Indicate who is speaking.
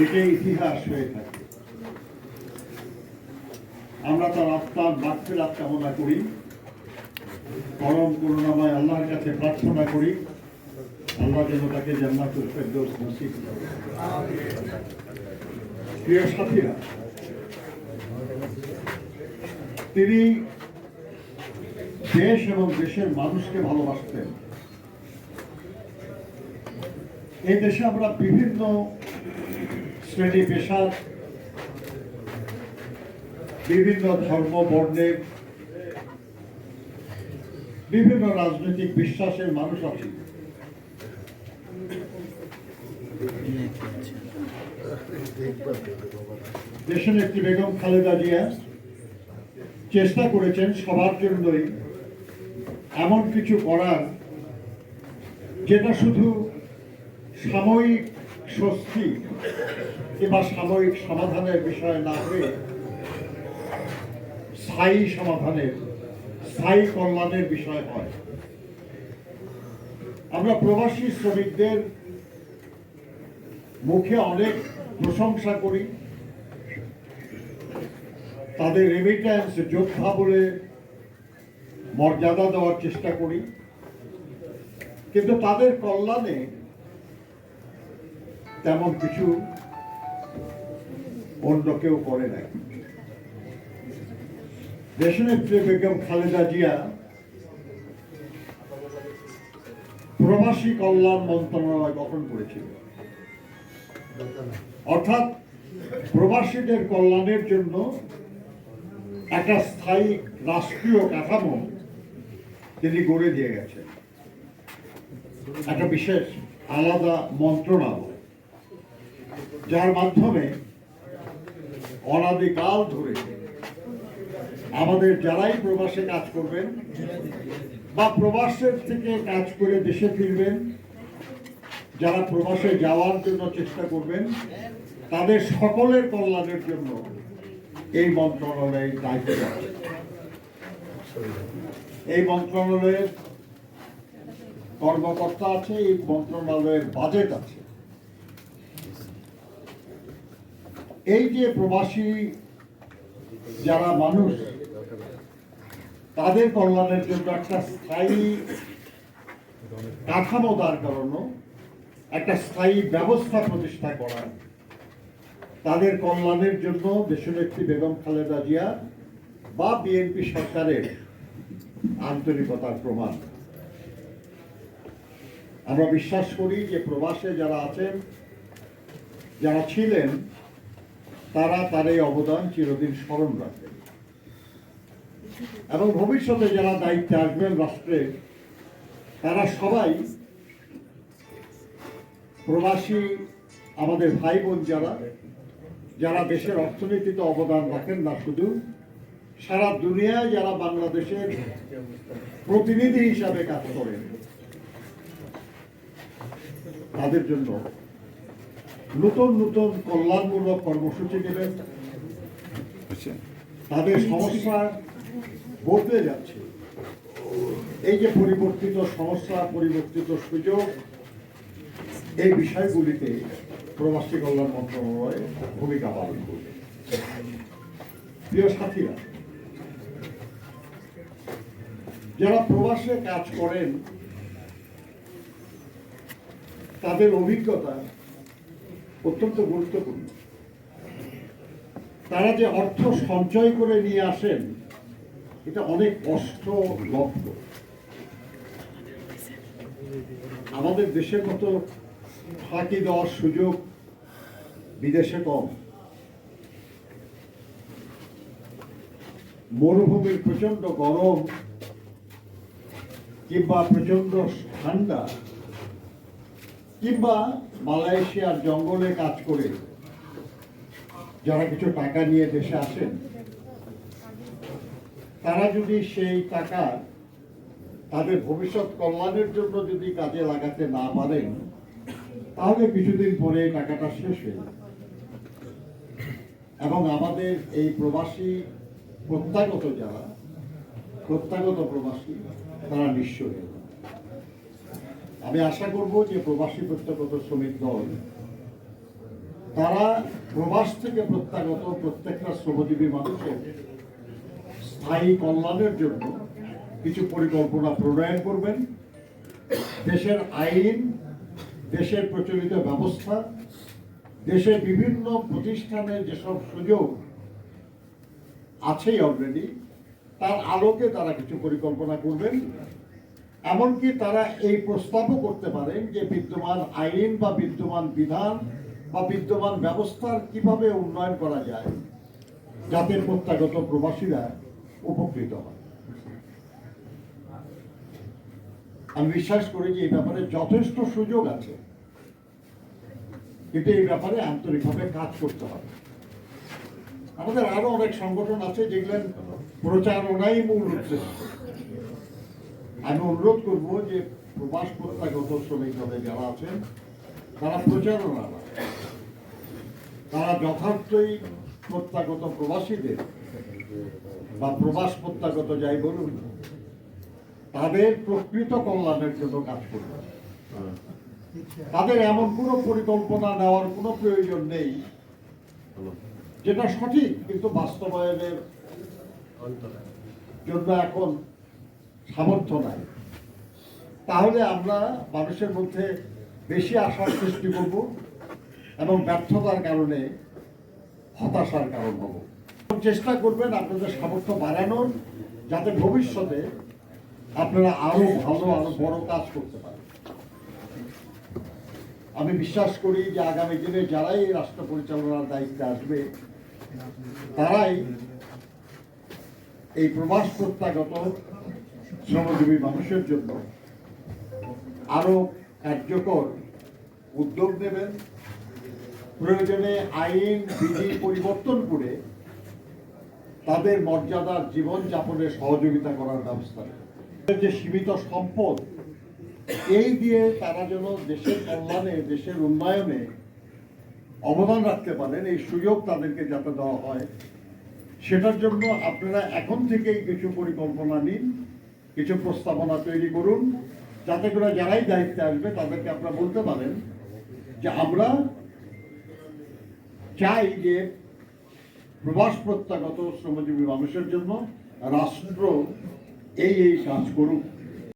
Speaker 1: থেকে ইতিহাস হয়ে থাকে। আমরা তার আত্মার মাগফিরাত কামনা করি। পরম করুণাময় আল্লাহর কাছে প্রার্থনা করি। আল্লাহ যেন তাকে জান্নাতুল ফেরদৌস নসিব প্রিয় সাথীরা, তিনি দেশ এবং দেশের মানুষকে ভালোবাসতেন। এই দেশে আমরা বিভিন্ন শ্রেণি পেশার বিভিন্ন ধর্ম বর্ণের বিভিন্ন রাজনৈতিক বিশ্বাসের মানুষ আছে। একটি বেগম খালেদা জিয়া চেষ্টা করেছেন সবার জন্যই এমন কিছু করার, যেটা শুধু সাময়িক স্বস্তি কিংবা সাময়িক সমাধানের বিষয় না হয়ে স্থায়ী সমাধানের, স্থায়ী কল্যাণের বিষয় হয়। আমরা প্রবাসী শ্রমিকদের মুখে অনেক প্রশংসা করি। তাদের রেমিট্যান্স যোদ্ধা বলে মর্যাদা দেওয়ার চেষ্টা করি। কিন্তু তাদের কল্যাণে তেমন কিছু অন্য কেউ করে নাই। দেশনেত্রী বেগম খালেদা জিয়া প্রবাসী কল্যাণ মন্ত্রণালয় গঠন করেছিল। অর্থাৎ প্রবাসীদের কল্যাণের জন্য একটা স্থায়ী রাষ্ট্রীয় কাঠামো তিনি গড়ে দিয়ে গেছেন। একটা বিশেষ আলাদা মন্ত্রণালয়। যার মাধ্যমে অনাদিকাল ধরে আমাদের যারাই প্রবাসে কাজ করবেন বা প্রবাসের থেকে কাজ করে দেশে ফিরবেন, যারা প্রবাসে যাওয়ার জন্য চেষ্টা করবেন, তাদের সকলের কল্যাণের জন্য এই মন্ত্রণালয়ের দায়িত্ব এই মন্ত্রণালয়ের কর্মকর্তা আছে, এই মন্ত্রণালয়ের বাজেট আছে। এই যে প্রবাসী যারা মানুষ, তাদের কল্যাণের জন্য একটা স্থায়ী কাঠামো দাঁড় করানো, একটা স্থায়ী ব্যবস্থা প্রতিষ্ঠা করা, তাদের কল্যাণের জন্য দেশনেত্রী বেগম খালেদা জিয়া বা বিএনপি সরকারের আন্তরিকতার প্রমাণ। আমরা বিশ্বাস করি যে প্রবাসে যারা আছেন, যারা ছিলেন তারা তার এই অবদান চিরদিন স্মরণ রাখবেন এবং ভবিষ্যতে যারা দায়িত্বে আসবেন রাষ্ট্রে, তারা সবাই প্রবাসী, আমাদের ভাই বোন যারা যারা দেশের অর্থনীতিতে অবদান রাখেন না শুধু, সারা দুনিয়ায় যারা বাংলাদেশের প্রতিনিধি হিসাবে কাজ করেন, তাদের জন্য নতুন নতুন কল্যাণমূলক কর্মসূচি নেবেন তাদের সমস্যা বদলে যাচ্ছে। এই যে পরিবর্তিত সমস্যা পরিবর্তিত সুযোগ এই বিষয়গুলিতে প্রবাসী কল্যাণ মন্ত্রণালয় ভূমিকা পালন করবে। প্রিয় সাথীরা যারা প্রবাসে কাজ করেন তাদের অভিজ্ঞতা অত্যন্ত গুরুত্বপূর্ণ। তারা যে অর্থ সঞ্চয় করে নিয়ে আসেন, এটা অনেক কষ্ট লব্ধ। আমাদের দেশের মতো ফাঁকি দেওয়ার সুযোগ বিদেশে কম। মরুভূমির প্রচণ্ড গরম কিংবা প্রচণ্ড ঠান্ডা কিংবা মালয়েশিয়ার জঙ্গলে কাজ করে যারা কিছু টাকা নিয়ে দেশে আসেন, তারা যদি সেই টাকা তাদের ভবিষ্যৎ কল্যাণের জন্য যদি কাজে লাগাতে না পারেন, তাহলে কিছুদিন পরে টাকাটা শেষ হয়ে এবং আমাদের এই প্রবাসী প্রত্যাগত যারা, প্রত্যাগত প্রবাসী, তারা নিঃস্ব হয়ে আমি আশা করব যে প্রবাসী প্রত্যাগত শ্রমিক দল, তারা প্রবাস থেকে প্রত্যাগত প্রত্যেকটা শ্রমজীবী মানুষের স্থায়ী কল্যাণের জন্য কিছু পরিকল্পনা প্রণয়ন করবেন। দেশের আইন, দেশের প্রচলিত ব্যবস্থা, দেশের বিভিন্ন প্রতিষ্ঠানে যেসব সুযোগ আছেই অলরেডি তার আলোকে তারা কিছু পরিকল্পনা করবেন। এমনকি তারা এই প্রস্তাবও করতে পারেন যে বিদ্যমান আইন বা বিদ্যমান বিধান বা বিদ্যমান ব্যবস্থার কীভাবে উন্নয়ন করা যায়, যাতে প্রত্যাগত প্রবাসীরা উপকৃত হয়। আমি বিশ্বাস করি যে এই ব্যাপারে যথেষ্ট সুযোগ আছে, কিন্তু এই ব্যাপারে আন্তরিকভাবে কাজ করতে হবে। আমাদের আরও অনেক সংগঠন আছে যেগুলো প্রচারণাই মূল উদ্দেশ্য। আমি অনুরোধ করব যে প্রবাস প্রত্যাগত শ্রমিক দলে যারা আছেন, তারা প্রচারণা তারা যথার্থই প্রত্যাগত প্রবাসীদের বা প্রবাস প্রত্যাগত যাই বলুন, তাদের প্রকৃত কল্যাণের জন্য কাজ করবে। তাদের এমন কোনো পরিকল্পনা নেওয়ার কোনো প্রয়োজন নেই যেটা সঠিক, কিন্তু বাস্তবায়নের জন্য এখন সামর্থ্য নাই। তাহলে আমরা মানুষের মধ্যে বেশি আশার সৃষ্টি করব এবং ব্যর্থতার কারণে হতাশার কারণ হব। চেষ্টা করবেন আপনাদের সামর্থ্য বাড়ানোর, যাতে ভবিষ্যতে আপনারা আরও ভালো, আরও বড় কাজ করতে পারেন। আমি বিশ্বাস করি যে আগামী দিনে যারাই রাষ্ট্র পরিচালনার দায়িত্বে আসবে, তারাই এই প্রবাস প্রত্যাগত শ্রমজীবী মানুষের জন্য আরও কার্যকর উদ্যোগ নেবেন। প্রয়োজনে আইন, বিধি পরিবর্তন করে তাদের মর্যাদার জীবন যাপনে সহযোগিতা করার ব্যবস্থা। যে সীমিত সম্পদ, এই দিয়ে তারা যেন দেশের কল্যাণে, দেশের উন্নয়নে অবদান রাখতে পারেন, এই সুযোগ তাদেরকে যাতে দেওয়া হয়। সেটার জন্য আপনারা এখন থেকেই কিছু পরিকল্পনা নিন। কিছু প্রস্তাবনা তৈরি করুন, যাতে করে যারাই দায়িত্বে আসবে তাদেরকে আপনারা বলতে পারেন যে আমরা চাই যে প্রবাস প্রত্যাগত শ্রমজীবী মানুষের জন্য রাষ্ট্র এই এই কাজ করুক।